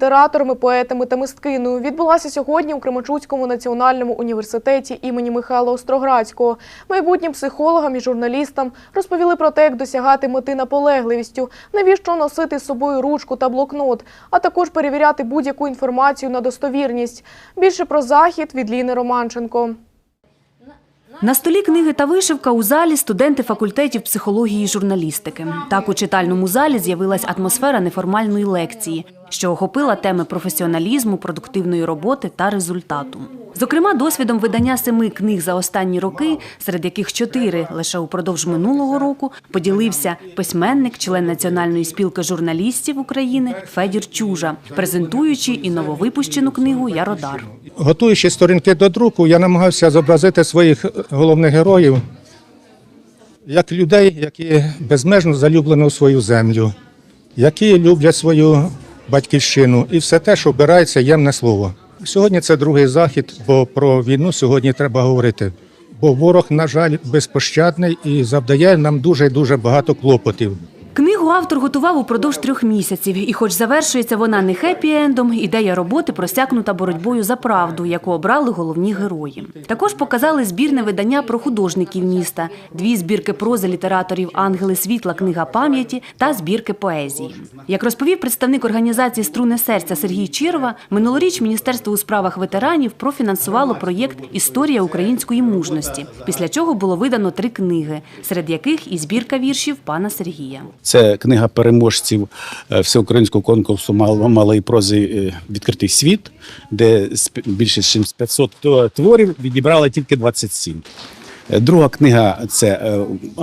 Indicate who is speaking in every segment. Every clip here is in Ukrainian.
Speaker 1: Літераторами, поетами та мисткиною відбулася сьогодні у Кременчуцькому національному університеті імені Михайла Остроградського. Майбутнім психологам і журналістам розповіли про те, як досягати мети наполегливістю, навіщо носити з собою ручку та блокнот, а також перевіряти будь-яку інформацію на достовірність. Більше про захід від Ліни Романченко.
Speaker 2: На столі книги та вишивка у залі студенти факультетів психології і журналістики. Так у читальному залі з'явилась атмосфера неформальної лекції, що охопила теми професіоналізму, продуктивної роботи та результату. Зокрема, досвідом видання семи книг за останні роки, серед яких чотири лише упродовж минулого року, поділився письменник, член Національної спілки журналістів України Федір Чужа, презентуючи і нововипущену книгу Яродар.
Speaker 3: Готуючи сторінки до друку, я намагався зобразити своїх головних героїв як людей, які безмежно залюблені у свою землю, які люблять свою батьківщину і все те, що вбирається ємне слово. Сьогодні це другий захід, бо про війну сьогодні треба говорити. Бо ворог, на жаль, безпощадний і завдає нам дуже дуже багато клопотів.
Speaker 2: Книгу автор готував упродовж трьох місяців, і, хоч завершується вона не хеппі-ендом, ідея роботи просякнута боротьбою за правду, яку обрали головні герої. Також показали збірне видання про художників міста, дві збірки прози літераторів Ангели світла, книга пам'яті та збірки поезії. Як розповів представник організації Струни серця Сергій Чірова, минулоріч Міністерство у справах ветеранів профінансувало проєкт Історія української мужності, після чого було видано три книги, серед яких і збірка віршів пана Сергія.
Speaker 4: Це книга переможців е, всеукраїнського конкурсу мал- малої прози е, Відкритий світ, де більше ніж 500 творів відібрали тільки 27. Е, Друга книга це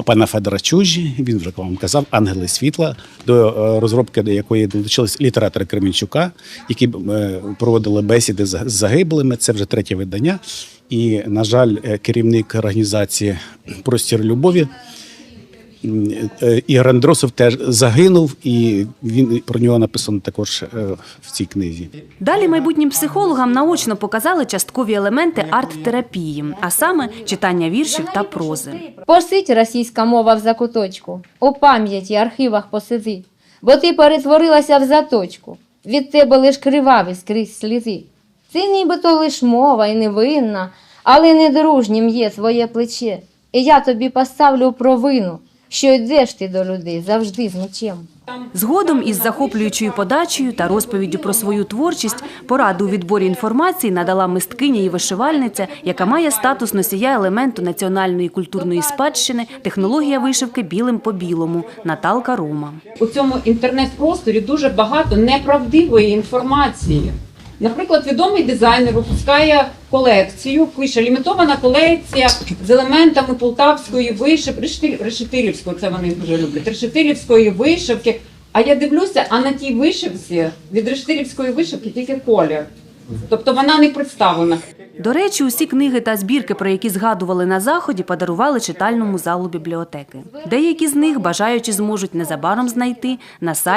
Speaker 4: пана Федора Чужі. Він вже вам казав Ангели світла, до розробки якої долучились літератори Кременчука, які проводили бесіди з загиблими. Це вже третє видання. І, на жаль, керівник організації Простір любові Ігор Андросов теж загинув, і він про нього написано також е, в цій книзі.
Speaker 2: Далі майбутнім психологам наочно показали часткові елементи арт-терапії, а саме читання віршів та прози.
Speaker 5: Посидь російська мова в закуточку, у пам'яті архівах посиди, бо ти перетворилася в заточку, від тебе лиш криваві скрізь сліди. Ти нібито лиш мова і невинна, але недружнім є своє плече. І я тобі поставлю провину, що йдеш ти до людей завжди з мечем.
Speaker 2: Згодом із захоплюючою подачею та розповіддю про свою творчість пораду у відборі інформації надала мисткиня і вишивальниця, яка має статус носія елементу національної культурної спадщини, технологія вишивки білим по білому Наталка Рома.
Speaker 6: у цьому інтернет-просторі дуже багато неправдивої інформації. Наприклад, відомий дизайнер випускає колекцію, пише лімітована колекція з елементами полтавської вишивки, решетилівської, це вони дуже люблять, решетилівської вишивки. А я дивлюся, а на тій вишивці від решетилівської вишивки тільки колір. Тобто вона не представлена.
Speaker 2: До речі, усі книги та збірки, про які згадували на заході, подарували читальному залу бібліотеки. Деякі з них бажаючі зможуть незабаром знайти на сайті